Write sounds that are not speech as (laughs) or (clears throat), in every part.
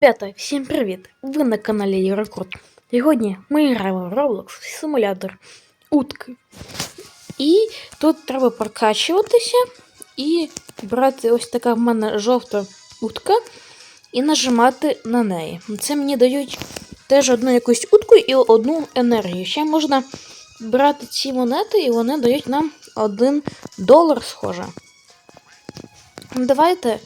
Ребята, всім привіт! Ви на каналі Єврокрут. Сьогодні ми граємо в Roblox симулятор утки. І тут треба прокачуватися і брати ось така в мене жовта утка і нажимати на неї. Це мені дають теж одну якусь утку і одну енергію. Ще можна брати ці монети, і вони дають нам один долар, схоже. Давайте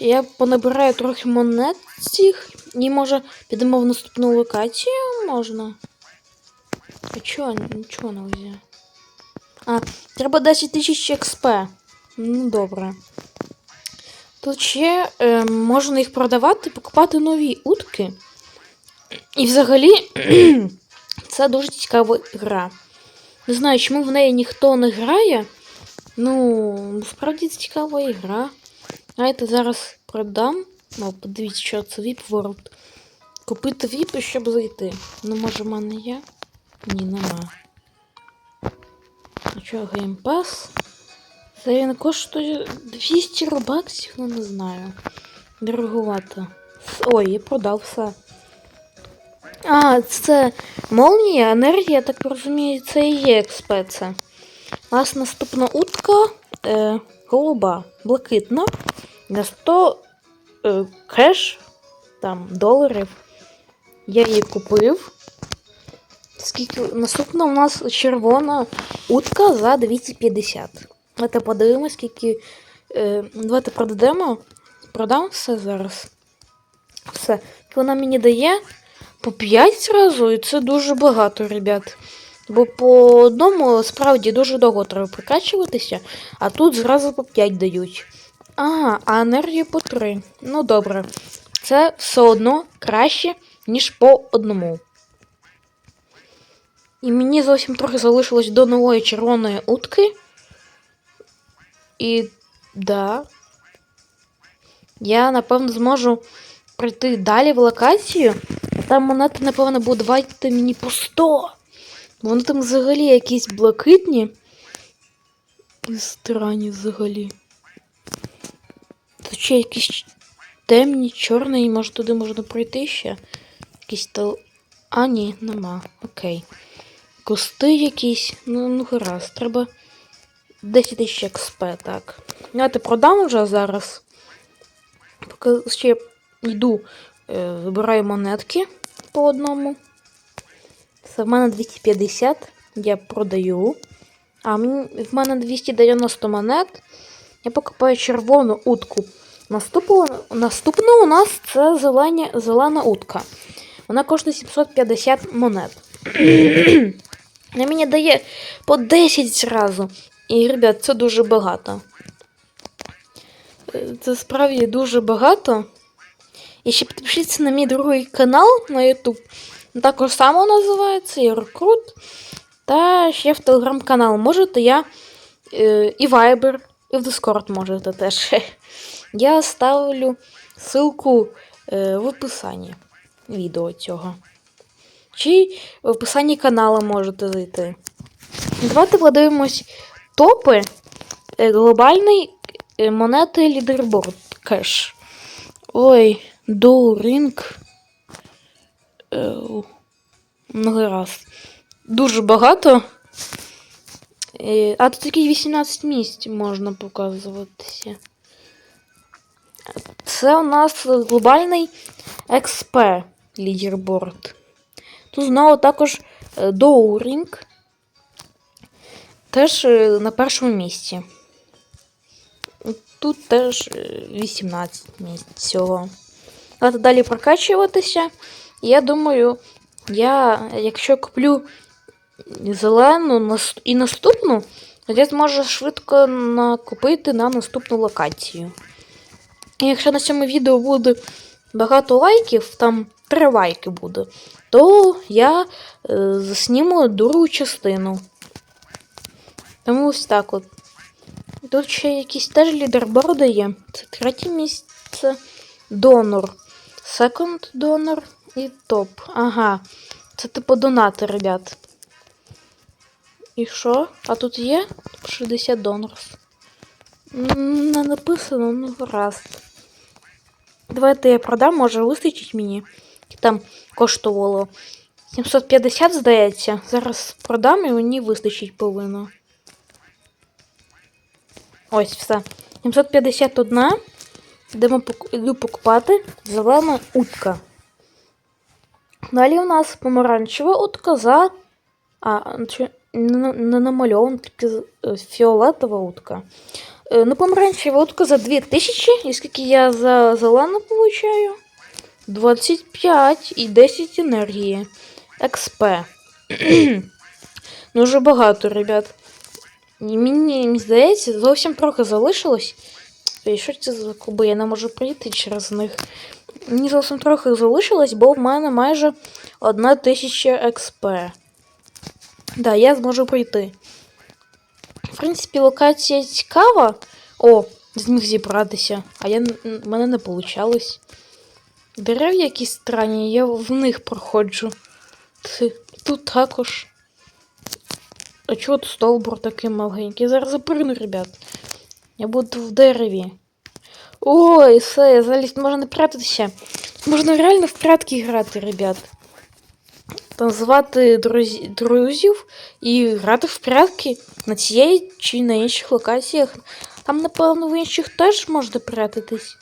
я понабираю трохи монет цих. І може підемо в наступну локацію можна. А чого? Нічого не взяв. А, треба 10 тисяч XP. Ну, добре. Тут ще е, можна їх продавати, покупати нові утки. І взагалі (clears throat) це дуже цікава гра. Не знаю, чому в неї ніхто не грає. Ну, справді це цікава ігра. Давайте зараз продам. О, подивіться, що це VIP World. Купити VIP, щоб зайти. Ну, може, в мене є? Ні, нема. А що, Pass? Це він коштує 200 робаксів, ну не знаю. Дороговато. Ой, я продав все. А, це молнія, енергія, так розумію, це і є експеце. У нас наступна утка е, голуба, блакитна. На 100 е, кеш, там, доларів. Я її купив. Скільки наступна у нас червона утка за 250. Давайте подивимось, скільки. Е, давайте продадемо. Продам все зараз. Все. Вона мені дає по 5 зразу, і це дуже багато, ребят. Бо по одному справді дуже довго треба прикачуватися, а тут зразу по 5 дають. Ага, а енергію по 3. Ну добре. Це все одно краще, ніж по одному. І мені зовсім трохи залишилось до нової червоної утки. І да. Я, напевно, зможу прийти далі в локацію. Там монети, напевно, будуть давати мені по 100. Вони там взагалі якісь блакитні. І странні взагалі. Ще якісь темні, чорні, може туди можна пройти ще. Якісь то. А, ні, нема. Окей. Кусти якісь. Ну, ну гаразд, треба 10 тисяч XP, так. Давайте продам вже зараз. Поки ще йду, е, вибираю монетки по одному. Це в мене 250. Я продаю. А в мене 290 монет. Я покупаю червону утку. Наступну, наступна у нас це зелені, зелена утка. Вона коштує 750 монет. (clears throat) Вона мені дає по 10 зразу. І, ребят, це дуже багато. Це справді дуже багато. І ще підпишіться на мій другий канал на YouTube. Також само називається Єрокрут. Та ще в телеграм-канал можете я е, і Viber, і в Discord можете теж. (laughs) Я ставлю ссылку е, в описанні відео цього. Чи в описанні каналу можете зайти. Давайте подивимось топи е, глобальний е, монети лідерборд кеш. Ой, доуринг. Е, ну, гаразд. Дуже багато. А тут тільки 18 місць можна показуватися. Це у нас глобальний XP лідерборд. Тут знову також Доурінг. Теж е, на першому місці. Тут теж 18 місць цього. Треба далі прокачуватися. Я думаю, я, якщо куплю зелену і наступну, то я зможу швидко накупити на наступну локацію. І якщо на цьому відео буде багато лайків, там 3 лайки буде, то я е, засніму другу частину. Тому ось так от. Тут ще якісь теж лідерборди є. Це третє місце. Донор. Секонд донор і топ. Ага. Це типу донати, ребят. І що? А тут є? 60 донорів. Не написано, ну гаразд. Давайте я продам, може вистачить мені. Там коштувало 750, здається. Зараз продам і мені вистачить повинно. Ось все. 751. Йдемо йду покупати зелена утка. Далі у нас помаранчева утка за. А, не намальована, тільки е, фіолетова утка. Е, Ну, помаранчева утка за 2000, і скільки я за зелену получаю? 25 і 10 енергії. XP. (clears throat) ну, вже багато, ребят. Мені, здається, зовсім трохи залишилось. І що це за куби? Я не можу пройти через них. Мені зовсім трохи залишилось, бо в мене майже 1000 XP. Да, я зможу пройти. В принципі, локація цікава. О, зміг зібратися. А я в мене не вийшло. Дерев'я якісь странні, я в них проходжу. Тут також. А чого тут стовбур такий маленький? Зараз заприну, ребят. Я буду в дереві. Ой, все, залізть можна не прятатися. Можна реально в прятки грати, ребят. Там звати друзі, друзів і грати в прятки на цієї чи на інших локаціях. Там, напевно, в інших теж можна прятатись.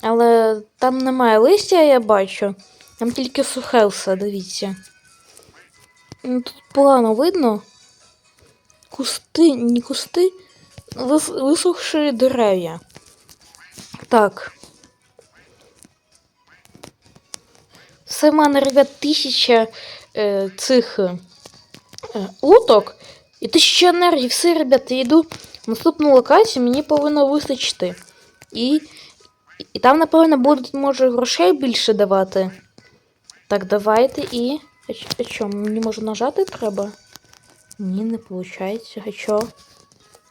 Але там немає листя, я бачу. Там тільки сухе все, дивіться. Ну, Тут погано видно. Кусти, не кусти, вис, висохші дерев'я. Так. В мене, ребят, тисяча е, цих е, уток і тисяча енергії. Все, ребят, я йду в наступну локацію, мені повинно вистачити. І, і там, напевно, будуть, може, грошей більше давати. Так, давайте і. А, що, мені може нажати треба? Ні, не виходить. А що?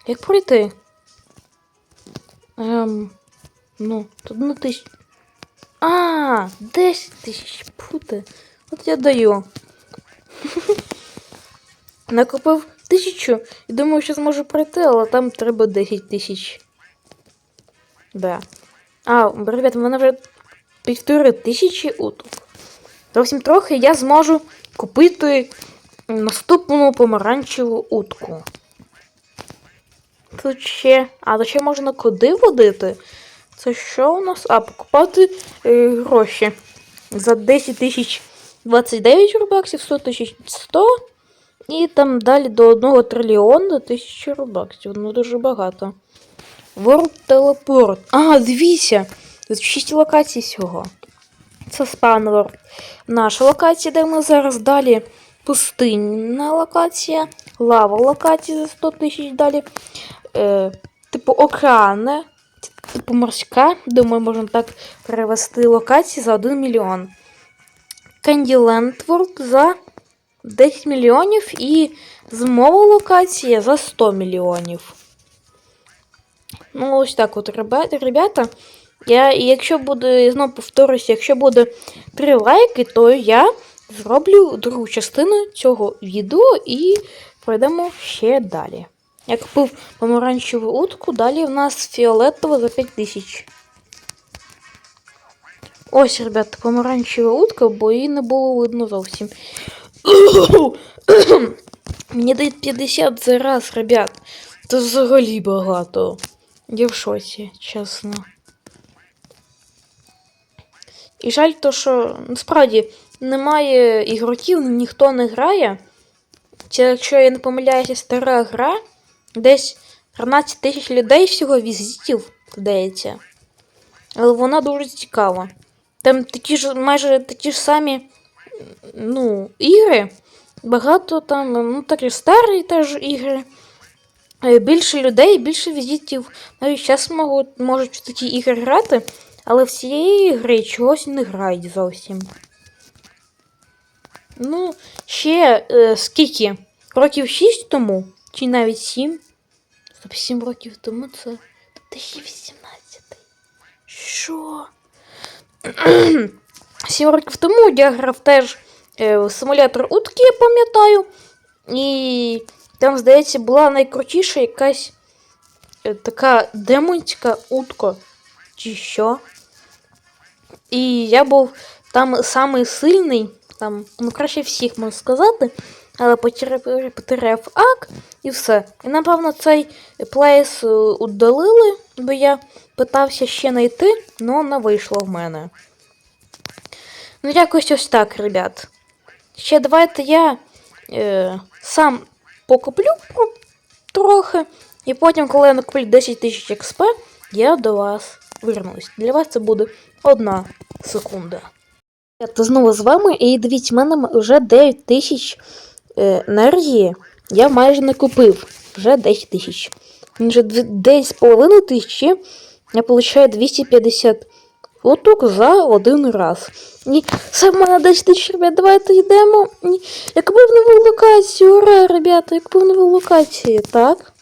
Як пройти? Ем, ну, тут на тисяч. А, 10 тисяч пути. От я даю. (laughs) Накопив тисячу і думаю, що зможу пройти, але там треба 10 тисяч. Да. А, ребят, в мене вже півтори тисячі уток. Зовсім трохи я зможу купити наступну помаранчеву утку. Тут ще. А, то ще можна куди водити? Це що у нас? А, покупати е, гроші. За 10 тисяч 29 рубаксів, 100 тисяч 100. І там далі до 1 трильйона тисячі рубаксів. Ну дуже багато. World Teleport. А, дивіться! Тут 6 локацій всього. Це спанвор. Наша локація, де ми зараз далі. Пустинна локація, лава локація за 100 тисяч далі. Е, типу океанне, типу морська. Думаю, можна так перевести локації за 1 мільйон. Candyland World за 10 мільйонів і зимова локація за 100 мільйонів. Ну, ось так от, ребята. Я, якщо буде, знову повторюся, якщо буде 3 лайки, то я зроблю другу частину цього відео і пройдемо ще далі. Я купив помаранчеву утку, далі в нас фіолетова за 5000. Ось, ребята, помаранчева утка, бо її не було видно зовсім. (coughs) Мені дають 50 за раз, ребят. Це взагалі багато. Я в шоці, чесно. І жаль, то, що насправді немає ігроків, ніхто не грає. Це, якщо я не помиляюся, стара гра, десь 13 тисяч людей всього візитів, здається. Але вона дуже цікава. Там такі ж майже такі ж самі ну, ігри. Багато там, ну такі старі теж ігри. Е, Більше людей, більше візитів. Навіть зараз можуть, можуть такі ігри грати, але в цієї гри чогось не грають зовсім. Ну, ще е, скільки? Років 6 тому, чи навіть 7. Стоп, 7 років тому це 2018. Що? (clears throat) 7 років тому я грав теж е, в симулятор утки, я пам'ятаю. І там, здається, була найкрутіша якась е, така демонська утка. Чи що? І я був там самий сильний, там, ну краще всіх можна сказати, але потеряв, ак і все. І напевно цей плейс е, удалили, бо я питався ще знайти, але не вийшло в мене. Ну, якось ось так, ребят. Ще давайте я е, сам покуплю трохи, і потім, коли я накуплю 10 тисяч XP, я до вас вернусь. Для вас це буде одна секунда. Я знову з вами, і дивіться, в мене вже 9 тисяч енергії. Я майже не купив. Вже 10 тисяч. Він Вже 10,5 тисячі. Я получаю 250 лоток за один раз. Ні, все в мене 10 тисяч, ребят, давайте йдемо. Ні, я купив нову локацію, ура, ребята, я купив нову локацію, так?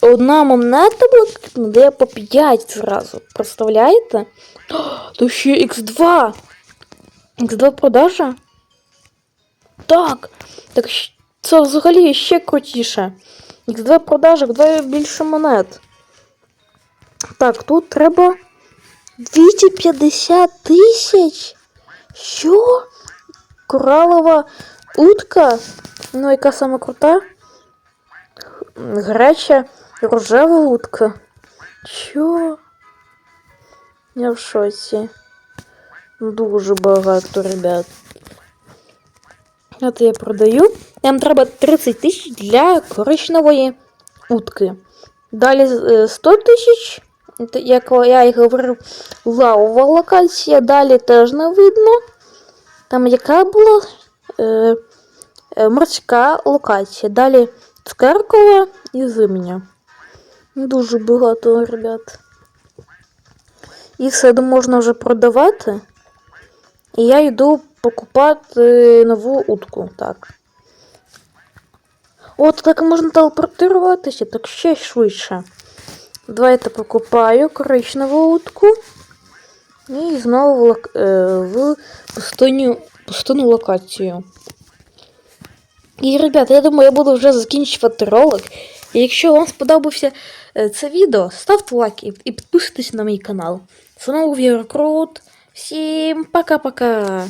Одна монета блакитна дає по 5 зразу. Представляєте? То ще X2. X2 продажа? Так. Так це взагалі ще крутіше. X2 продажа, вдвоє більше монет. Так, тут треба 250 тисяч. Що? Коралова утка? Ну, яка саме крута? Гаряча рожева утка. Що? Я в шоці. Дуже багато, ребят. От я продаю. Нам треба 30 тисяч для коричневої утки. Далі е, 100 тисяч. Як я і говорив, лавова локація. Далі теж не видно. Там яка була е, е, морська локація. Далі цукеркова і зимня. Дуже багато, ребят. І все можна вже продавати. І я йду покупати нову утку. Так. От так можна телепортуватися, так ще швидше. Давайте покупаю коричневу утку. І знову в, е, в пустиню, пустинну локацію. І, ребята, я думаю, я буду вже закінчувати ролик. І якщо вам сподобався це відео, ставте лайк і, і підписуйтесь на мій канал. З вами був Єврокрут. Всім пока-пока!